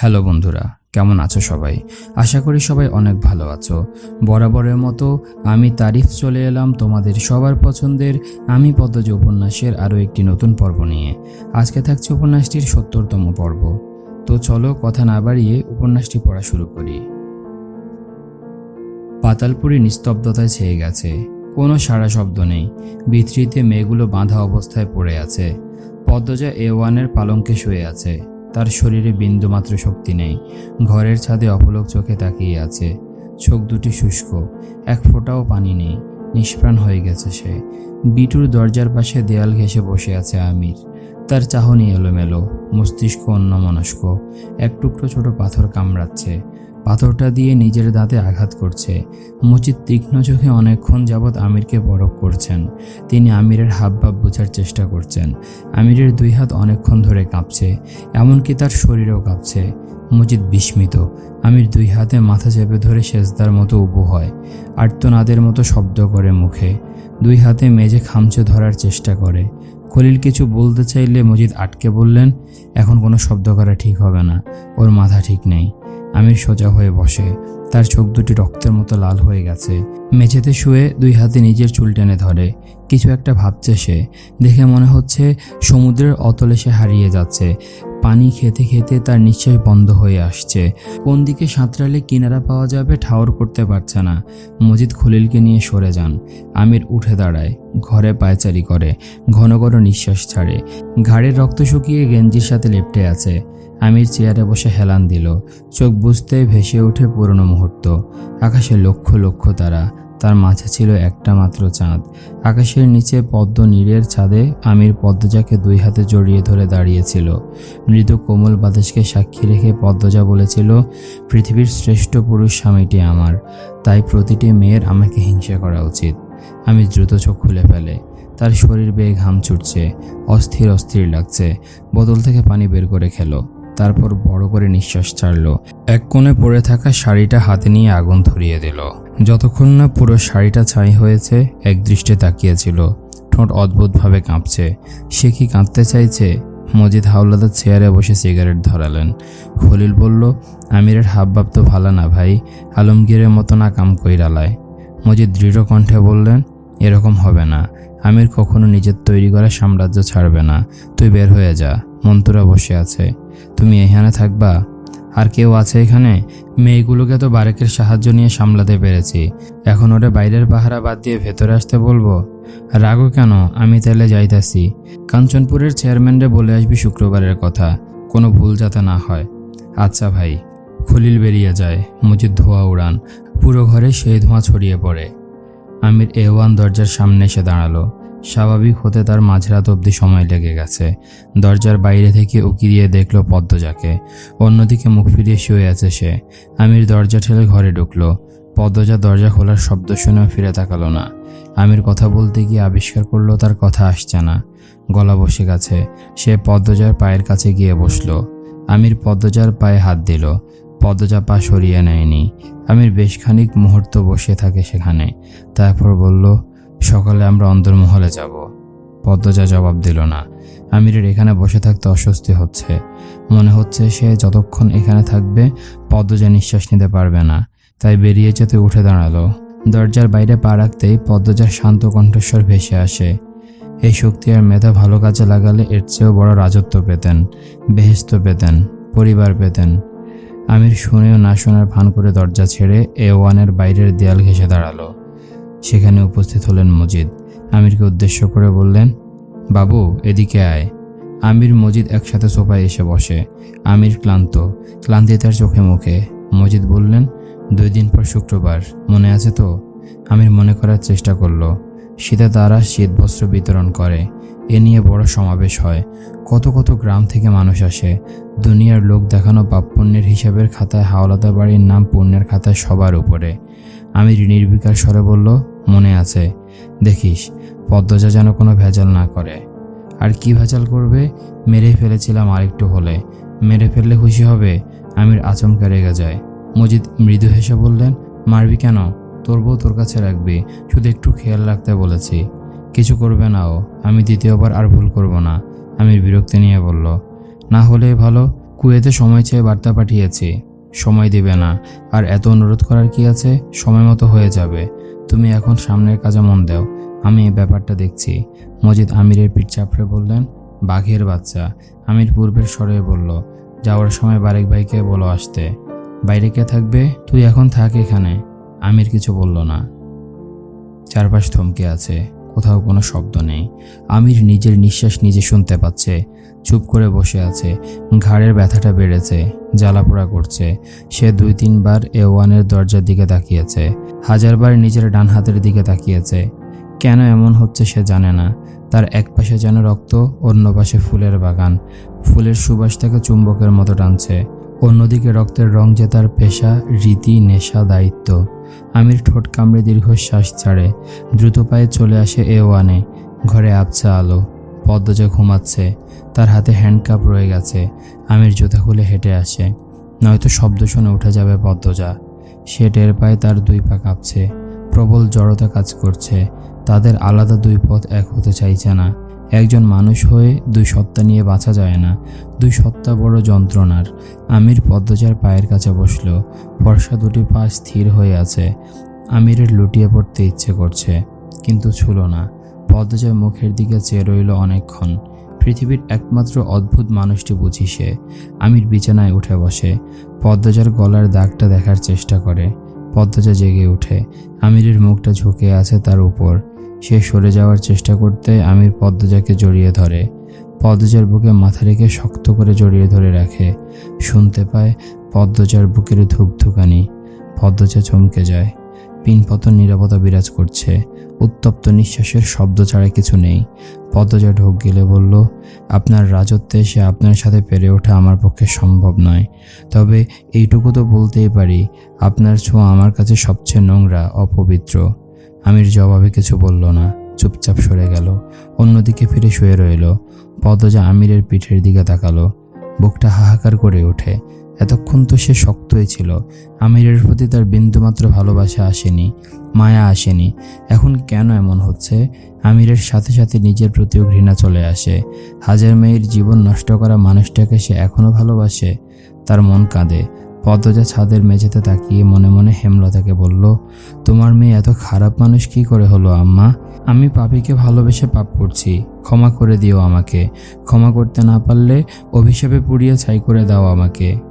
Hello বন্ধুরা, কেমন আছো সবাই? আশা করি সবাই অনেক ভালো আছো। বরাবরের মতো আমি তারিফ চলে এলাম তোমাদের সবার পছন্দের আমি পদ্মজ উপন্যাসের আরও একটি নতুন পর্ব নিয়ে। আজকে থাকছে উপন্যাসটির সত্তরতম পর্ব। তো চলো কথা না বাড়িয়ে উপন্যাসটি পড়া শুরু করি। পাতালপুরি নিস্তব্ধতায় ছেয়ে গেছে, কোনো সারা শব্দ নেই বিতৃতে মেয়েগুলো বাঁধা অবস্থায় পড়ে আছে। পদ্মজা এ ওয়ানের পালঙ্কে শুয়ে আছে। তার শরীরে বিন্দুমাত্র শক্তি নেই। ঘরের ছাদে অপলক চোখে তাকিয়ে আছে। চোখ দুটি শুষ্ক, এক ফোঁটাও পানি নেই। নিষ্প্রাণ হয়ে গেছে সে। বিটুর দরজার পাশে দেয়াল ঘেঁষে বসে আছে আমির। তার চাহনি এলোমেলো, মস্তিষ্ক অন্যমনস্ক। এক টুকরো ছোট পাথর কামড়াচ্ছে। পাথরটা দিয়ে নিজের দাঁতে আঘাত করছে। মুচিত তীক্ষ্ণ চোখে অনেকক্ষণ যাবৎ আমিরকে বরফ করছেন। তিনি আমিরের হাবভাব বোঝার চেষ্টা করছেন। আমিরের দুই হাত অনেকক্ষণ ধরে কাঁপছে, এমনকি তার শরীরও কাঁপছে। মুজিদ বিস্মিত, আমির দুই হাতে মাথা চেপে ধরে সেজদার মতো উবু হয়, আর্তনাদের মতো শব্দ করে মুখে। দুই হাতে মেজে খামচে ধরার চেষ্টা করে। খলিল কিছু বলতে চাইলে মজিদ আটকে বললেন, এখন কোনো শব্দ করা ঠিক হবে না, ওর মাথা ঠিক নেই। আমির সোজা হয়ে বসে, তার চোখ দুটি রক্তের মতো লাল হয়ে গেছে। মেঝেতে শুয়ে দুই হাতে নিজের চুল টেনে ধরে। কিছু একটা ভাবছে সে। দেখে মনে হচ্ছে সমুদ্রের অতলে সে হারিয়ে যাচ্ছে। পানি খেতে খেতে তার নিঃশ্বাস বন্ধ হয়ে আসছে। কোন দিকে সাঁতরালে কিনারা পাওয়া যাবে ঠাওর করতে পারছে না। মজিদ খলিলকে নিয়ে সরে যান। আমির উঠে দাঁড়ায়, ঘরে পায়চারি করে, ঘন ঘন নিঃশ্বাস ছাড়ে। ঘাড়ের রক্ত শুকিয়ে গেঞ্জির সাথে লেপটে আছে। আমির চেয়ারে বসে হেলান দিল। চোখ বুঝতে ভেসে ওঠে পুরনো মুহূর্ত। আকাশে লক্ষ লক্ষ তারা, তার মাঝে ছিল একটা মাত্র চাঁদ। আকাশের নিচে পদ্ম নীড়ের ছাদে আমির পদ্মজাকে দুই হাতে জড়িয়ে ধরে দাঁড়িয়েছিল। মৃদু কোমল বাতাসকে সাক্ষী রেখে পদ্মজা বলেছিল, পৃথিবীর শ্রেষ্ঠ পুরুষ স্বামীটি আমার। তাই প্রতিটি মেয়ের আমাকে হিংসা করা উচিত। আমি দ্রুত চোখ খুলে ফেলে। তার শরীর বেয়ে ঘাম ছুটছে, অস্থির অস্থির লাগছে। বোতল থেকে পানি বের করে খেলো। তারপর বড় করে নিঃশ্বাস ছাড়ল। এক কোণে পড়ে থাকা শাড়িটা হাতে নিয়ে আগুন ধরিয়ে দিল। যতক্ষণ না পুরো শাড়িটা ছাই হয়েছে, এক দৃষ্টে তাকিয়েছিল। ঠোঁট অদ্ভুতভাবে কাঁপছে। সে কি কাঁদতে চাইছে? মজিদ হাওলাদার চেয়ারে বসে সিগারেট ধরালেন। খলিল বলল, আমিরের হাবভাব তো ভালো না ভাই, আলমগীরের মতো না কাম কইরালায়। মজিদ দৃঢ় কণ্ঠে বললেন, এরকম হবে না। আমির কখনো নিজের তৈরি করা সাম্রাজ্য ছাড়বে না। তুই বের হয়ে যা। মন্তুরা বসে আছে। তুমি এখানে থাকবা? আর কেউ আছে এখানে? মেয়েগুলোকে তো বারেকের সাহায্য নিয়ে সামলাতে পেরেছি। এখন ওরে বাইরের পাহারা বাদ দিয়ে ভেতরে আসতে বলব? রাগো কেন? আমি তাহলে যাইতাছি। কাঞ্চনপুরের চেয়ারম্যানরে বলে আসবি শুক্রবারের কথা। কোনো ভুল যাতে না হয়। আচ্ছা ভাই। খলিল বেরিয়ে যায়। মজিদ ধোয়া উড়ান। পুরো ঘরে সেই ধোঁয়া ছড়িয়ে পড়ে। আমির এওয়ান দরজার সামনে এসে দাঁড়াল। স্বাভাবিক হতে তার মাঝরাত অবধি সময় লেগে গেছে। দরজার বাইরে থেকে উকি দিয়ে দেখল পদ্মজাকে। অন্যদিকে মুখ ফিরিয়ে শুয়ে আছে সে। আমির দরজা ঠেলে ঘরে ঢুকলো। পদ্মজা দরজা খোলার শব্দ শুনেও ফিরে তাকালো না। আমির কথা বলতে গিয়ে আবিষ্কার করল তার কথা আসছে না। গলা বসে গেছে। সে পদ্মজার পায়ের কাছে গিয়ে বসল। আমির পদ্মজার পায়ে হাত দিল। পদ্মজা পা সরিয়ে নেয়নি। আমির বেশ খানিক মুহূর্ত বসে থাকে সেখানে। তারপর বলল সকালে আমরা অন্দরমহলে যাব। পদ্মজা জবাব দিল না। আমিরের এখানে বসে থাকতে অস্বস্তি হচ্ছে। মনে হচ্ছে সে যতক্ষণ এখানে থাকবে, পদ্মজা নিঃশ্বাস নিতে পারবে না। তাই বেরিয়ে যেতে উঠে দাঁড়াল। দরজার বাইরে পা রাখতেই পদ্মজার শান্ত কণ্ঠস্বর ভেসে আসে। এই শক্তি আর মেধা ভালো কাজে লাগালে এর চেয়েও বড় রাজত্ব পেতেন বেহেস্ত পেতেন, পরিবার পেতেন। আমির শুনেও না শোনার ভান করে দরজা ছেড়ে এ ওয়ানের বাইরের দেয়াল ঘেঁষে দাঁড়াল। সেখানে উপস্থিত হলেন মজিদ। আমিরকে উদ্দেশ্য করে বললেন, বাবু, এদিকে আয়। আমির মজিদ একসাথে সোফায় এসে বসে। আমির ক্লান্ত, ক্লান্তি তার চোখে মুখে। মজিদ বললেন, দুই দিন পর শুক্রবার, মনে আছে তো? আমির মনে করার চেষ্টা করল। শীতে তারা শীত বস্ত্র বিতরণ করে। এ নিয়ে বড় সমাবেশ হয়। কত কত গ্রাম থেকে মানুষ আসে। দুনিয়ার লোক দেখানো পাপ পুণ্যের হিসাবের খাতায় হাওলাদা বাড়ির নাম পুণ্যের খাতায় সবার উপরে। আমির নির্বিকার স্বরে বলল মনে আছে। দেখিস, পদ্মজা যেন কোনো ভেজাল না করে। আর কি ভেজাল করবে? মেরে ফেলেছিলাম আরেকটু হলে। মেরে ফেললে খুশি হবে? আমির আচমকা রেগে যায়। মজিদ মৃদু হেসে বললেন, মারবি কেন? তোর বউ তোর কাছে রাখবি। শুধু একটু খেয়াল রাখতে বলেছি। কিছু করবে না ও। আমি দ্বিতীয়বার আর ভুল করব না। আমির বিরক্তি নিয়ে বলল, না হলে ভালো, কুয়েতে সময় চেয়ে বার্তা পাঠিয়েছি। সময় দিবে না। আর এত অনুরোধ করার কি আছে? সময় মতো হয়ে যাবে। তুমি এখন সামনের কাজে মন দাও। আমি এই ব্যাপারটা দেখছি। মজিদ আমিরের পিঠ চাপড়ে বললেন, বাঘের বাচ্চা, আমির পূর্বের স্বরে বলল, যাওয়ার সময় বারেক ভাইকে বলো আসতে। বাইরে কে থাকবে? তুই এখন থাক এখানে। আমির কিছু বলল না। চারপাশ থমকে আছে। কোথাও কোনো শব্দ নেই। আমির নিজের নিঃশ্বাস নিজে শুনতে পাচ্ছে। চুপ করে বসে আছে। ঘাড়ের ব্যথাটা বেড়েছে, জ্বালাপোড়া করছে। সে দুই তিনবার এ ওয়ানের দরজার দিকে তাকিয়েছে। হাজারবার নিজের ডান হাতের দিকে তাকিয়েছে। কেন এমন হচ্ছে সে জানে না। তার এক পাশে যেন রক্ত, অন্য পাশে ফুলের বাগান। ফুলের সুবাস তাকে চুম্বকের মতো টানছে। অন্যদিকে রক্তের রং যে তার পেশা, রীতি, নেশা, দায়িত্ব। আমির ঠোঁট কামড়ে দীর্ঘশ্বাস ছাড়ে। দ্রুত পায়ে চলে আসে এ ওয়ানে। ঘরে আবছা আলো। পদ্মজা ঘুমাচ্ছে। তার হাতে হ্যান্ডকাপ রয়ে গেছে। আমির জুতা খুলে হেঁটে আসে। নয়তো শব্দ শুনে উঠে যাবে পদ্মজা। সে টের পায় তার দুই পা কাঁপছে। প্রবল জড়তা কাজ করছে। তাদের আলাদা দুই পথ এক হতে চাইছে না। একজন মানুষ হয়ে দুই সত্তা নিয়ে বাঁচা যায় না। দুই সত্তা বড় যন্ত্রণার। আমির পদ্মজার পায়ের কাছে বসল। বর্ষা দুটি পা স্থির হয়ে আছে। আমিরের লুটিয়ে পড়তে ইচ্ছে করছে, কিন্তু ছুলো না। পদ্মজার মুখের দিকে চেয়ে রইল অনেকক্ষণ। পৃথিবীর একমাত্র অদ্ভুত মানুষটি বুঝি সে। আমির বিছানায় উঠে বসে। পদ্মজার গলার দাগটা দেখার চেষ্টা করে। পদ্মজা জেগে ওঠে আমিরের মুখটা ঝুঁকে আছে তার উপর। সে সরে যাওয়ার চেষ্টা করতে আমির পদ্মজাকে জড়িয়ে ধরে। পদ্মজার বুকে মাথা রেখে শক্ত করে জড়িয়ে ধরে রাখে। শুনতে পায় পদ্মজার বুকের ধুকধুকানি। পদ্মজা চমকে যায়। পিনপতন নিরাপত্তা বিরাজ করছে। উত্তপ্ত নিঃশ্বাসের শব্দ ছাড়া কিছু নেই। পদ্মজা ঢোক গেলে বলল, আপনার রাজত্বে এসে আপনার সাথে পেরে ওঠা আমার পক্ষে সম্ভব নয়। তবে এইটুকু তো বলতেই পারি, আপনার ছোঁয়া আমার কাছে সবচেয়ে নোংরা, অপবিত্র। আমির জবাবে কিছু বলল না, চুপচাপ সরে গেল, অন্যদিকে ফিরে শুয়ে রইল। পদ্মজা আমিরের পিঠের দিকে তাকালো। বুকটা হাহাকার করে ওঠে এতক্ষণ তো সে শক্তই ছিল। আমিরের প্রতি তার বিন্দুমাত্র ভালোবাসা আসেনি, মায়া আসেনি। এখন কেন এমন হচ্ছে? আমিরের সাথে সাথে নিজের প্রতিও ঘৃণা চলে আসে। হাজার মেয়ের জীবন নষ্ট করা মানুষটাকে সে এখনও ভালোবাসে? তার মন কাঁদে। পদ্মজা ছাদের মেঝেতে তাকিয়ে মনে মনে হেমলতাকে বলল, তোমার মেয়ে এত খারাপ মানুষ কি করে হলো, আম্মা? আমি পাপিকে ভালোবেসে পাপ করছি। ক্ষমা করে দিও আমাকে। ক্ষমা করতে না পারলে অভিশাপে পুড়িয়ে ছাই করে দাও আমাকে।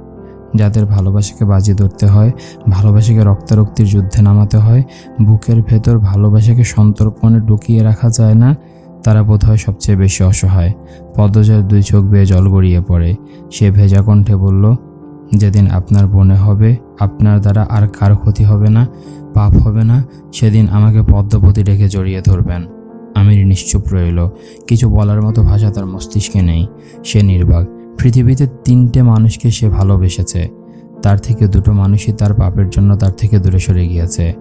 যাদের ভালোবাসাকে বাজি ধরতে হয়, ভালোবাসাকে রক্তারক্তির যুদ্ধে নামাতে হয়, বুকের ভেতর ভালোবাসাকে সন্তর্পণে ঢুকিয়ে রাখা যায় না, তারা বোধহয় সবচেয়ে বেশি অসহায়। পদ্মজার দুই চোখ বেয়ে জল গড়িয়ে পড়ে। সে ভেজা কণ্ঠে বলল, যেদিন আপনার বনে হবে, আপনার দ্বারা আর কার ক্ষতি হবে না, পাপ হবে না, সেদিন আমাকে পদ্মপতি ডেকে জড়িয়ে ধরবেন। আমির নিশ্চুপ রইল। কিছু বলার মতো ভাষা তার মস্তিষ্কে নেই। সে নির্বাক। পৃথিবীতে তিনটে মানুষকে সে ভালোবেসেছে। তার থেকে দুটো মানুষই তার পাপের জন্য তার থেকে দূরে সরে গিয়েছে।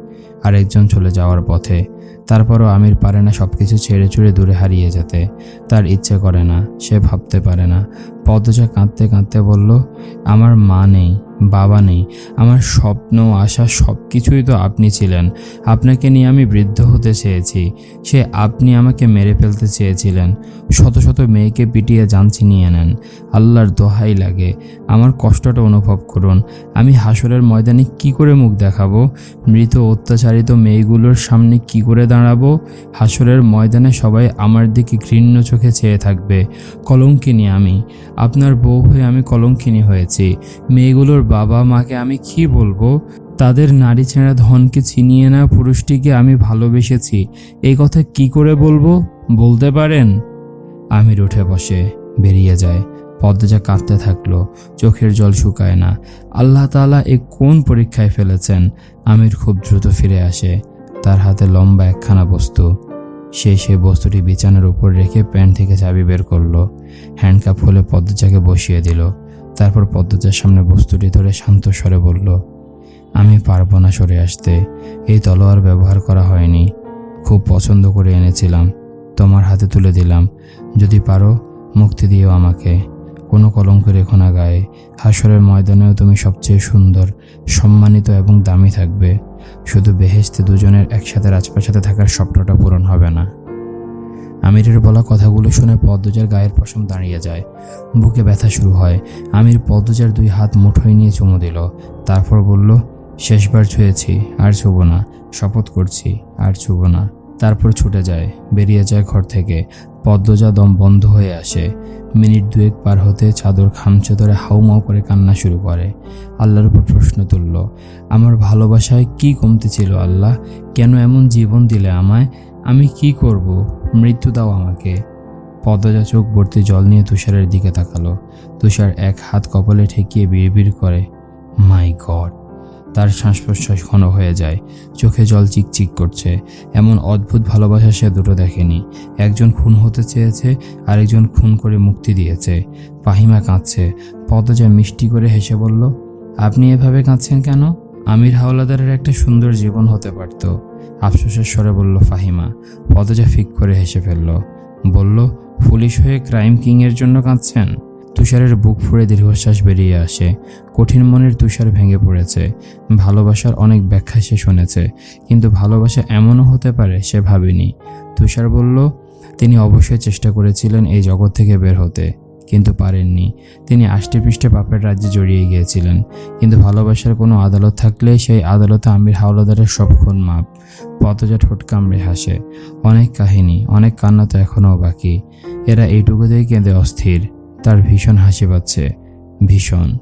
আর একজন চলে যাওয়ার পথে তারপরও আমির পারে না সব কিছু ছেড়ে ছুড়ে দূরে হারিয়ে যেতে। তার ইচ্ছে করে না, সে ভাবতে পারে না। পদ্মজা কাঁদতে কাঁদতে বলল, আমার মা নেই, বাবা নেই, আমার স্বপ্ন, আশা সব কিছুই তো আপনি ছিলেন। আপনাকে নিয়ে আমি বৃদ্ধ হতে চেয়েছি। সে আপনি আমাকে মেরে ফেলতে চেয়েছিলেন। শত শত মেয়েকে পিটিয়ে জান ছিনিয়ে নেন। আল্লাহর দোহাই লাগে। আমার কষ্টটা অনুভব করুন। আমি হাসরের ময়দানে কি করে মুখ দেখাবো? মৃত অত্যাচারিত মেয়েগুলোর সামনে কি করে দাঁড়াবো। হাসরের ময়দানে সবাই আমার দিকে ঘৃণ্য চোখে চেয়ে থাকবে। কলঙ্কিনী আমি। আপনার বউ হয়ে আমি কলঙ্কিনী হয়েছি। মেয়েগুলোর বাবা মাকে আমি কি বলব? তাদের নারী ছেঁড়া ধনকে ছিনিয়ে নেওয়া পুরুষটিকে আমি ভালোবেসেছি। এই কথা কি করে বলব? বলতে পারেন? আমির উঠে বসে, বেরিয়ে যায়। পদ্মজা কাঁদতে থাকল, চোখের জল শুকায় না। আল্লাহ তাআলা এ কোন পরীক্ষায় ফেলেছেন? আমির খুব দ্রুত ফিরে আসে। তার হাতে লম্বা একখানা বস্তু। সে সেই বস্তুটি বিছানার উপর রেখে প্যান্ট থেকে চাবি বের করল। হ্যান্ডকাপ খুলে পদ্মজাকে বসিয়ে দিল। তারপর পদ্মজার সামনে বস্তুটি ধরে শান্ত স্বরে বলল, আমি পারব না সরে আসতে। এই তলোয়ার ব্যবহার করা হয়নি। খুব পছন্দ করে এনেছিলাম। তোমার হাতে তুলে দিলাম। যদি পারো, মুক্তি দিও আমাকে। কোনো কলঙ্ক রেখো না গায়ে। হাসরের ময়দানেও তুমি সবচেয়ে সুন্দর, সম্মানিত এবং দামি থাকবে। শুধু বেহেস্তে দুজনের একসাথে রাজপ্রাসাদে থাকার স্বপ্নটা পূরণ হবে না। আমিরের বলা কথাগুলো শুনে পদ্মজার গায়ের পশম দাঁড়িয়ে যায়। বুকে ব্যথা শুরু হয়। আমির পদ্মজার দুই হাত মুঠোয় নিয়ে চুমু দিল। তারপর বলল, শেষবার ছুঁয়েছি, আর ছুবো না। শপথ করছি, আর ছুবো না। তারপর ছুটে যায়, বেরিয়ে যায় ঘর থেকে। পদ্মজা দম বন্ধ হয়ে আসে। মিনিট দুয়েক পার হতে চাদর খামচে ধরে হাউমাউ করে কান্না শুরু করে। আল্লাহর উপর প্রশ্ন তুলল, আমার ভালোবাসায় কি কমতি ছিল আল্লাহ? কেন এমন জীবন দিলে আমায়? আমি কি করব? মৃত্যু দাও আমাকে। পদ্মজা চোখ ভর্তি জল নিয়ে তুষারের দিকে তাকালো। তুষার এক হাত কপালে ঠেকিয়ে বিড়বিড় করে, মাই গড। তার শ্বাস ঘন হয়ে যায়। চোখে জল চিকচিক করছে। এমন অদ্ভুত ভালোবাসা সে দুটো দেখেনি। একজন খুন হতে চেয়েছে, আরেকজন খুন করে মুক্তি দিয়েছে। ফাহিমা কাঁদছে। পদজা মিষ্টি করে হেসে বলল, আপনি এভাবে কাঁদছেন কেন? আমির হাওলাদারের একটা সুন্দর জীবন হতে পারত। আফসোসের স্বরে বলল ফাহিমা। পদজা ফিক করে হেসে ফেলল, বলল, পুলিশ হয়ে ক্রাইম কিংয়ের জন্য কাঁদছেন? তুষারের বুক ফুঁড়ে দীর্ঘশ্বাস বেরিয়ে আসে। কঠিন মনের তুষার ভেঙে পড়েছে। ভালোবাসার অনেক ব্যাখ্যা সে শুনেছে, কিন্তু ভালোবাসা এমনও হতে পারে সে ভাবেনি। তুষার বলল, তিনি অবশ্যই চেষ্টা করেছিলেন এই জগৎ থেকে বের হতে, কিন্তু পারেননি। তিনি আষ্টে পৃষ্ঠে পাপের রাজ্যে জড়িয়ে গিয়েছিলেন, কিন্তু ভালোবাসার কোনো আদালত থাকলে সেই আদালতে আমির হাওলাদারের সব খুন মাপ। পতজা ঠোঁট কামড়ে হাসে। অনেক কাহিনী, অনেক কান্না তো এখনও বাকি। এরা এইটুকুতেই কেঁদে অস্থির। তার ভীষণ হাসি পাচ্ছে। ভীষণ।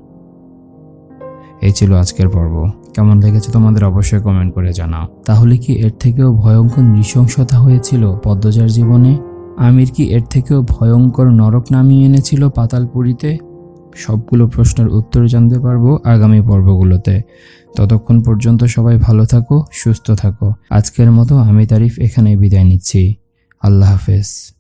এই ছিল আজকের পর্ব। কেমন লেগেছে তোমাদের অবশ্যই কমেন্ট করে জানাও। তাহলে কি এর থেকেও ভয়ঙ্কর নৃশংসতা হয়েছিল পদ্মজার জীবনে? আমির কি এর থেকেও ভয়ঙ্কর নরক নামিয়ে এনেছিল পাতালপুরীতে? সবগুলো প্রশ্নের উত্তর জানতে পারব আগামী পর্বগুলোতে। ততক্ষণ পর্যন্ত সবাই ভালো থাকো, সুস্থ থাকো। আজকের মতো আমি তারিফ এখানে বিদায় নিচ্ছি। আল্লাহ হাফেজ।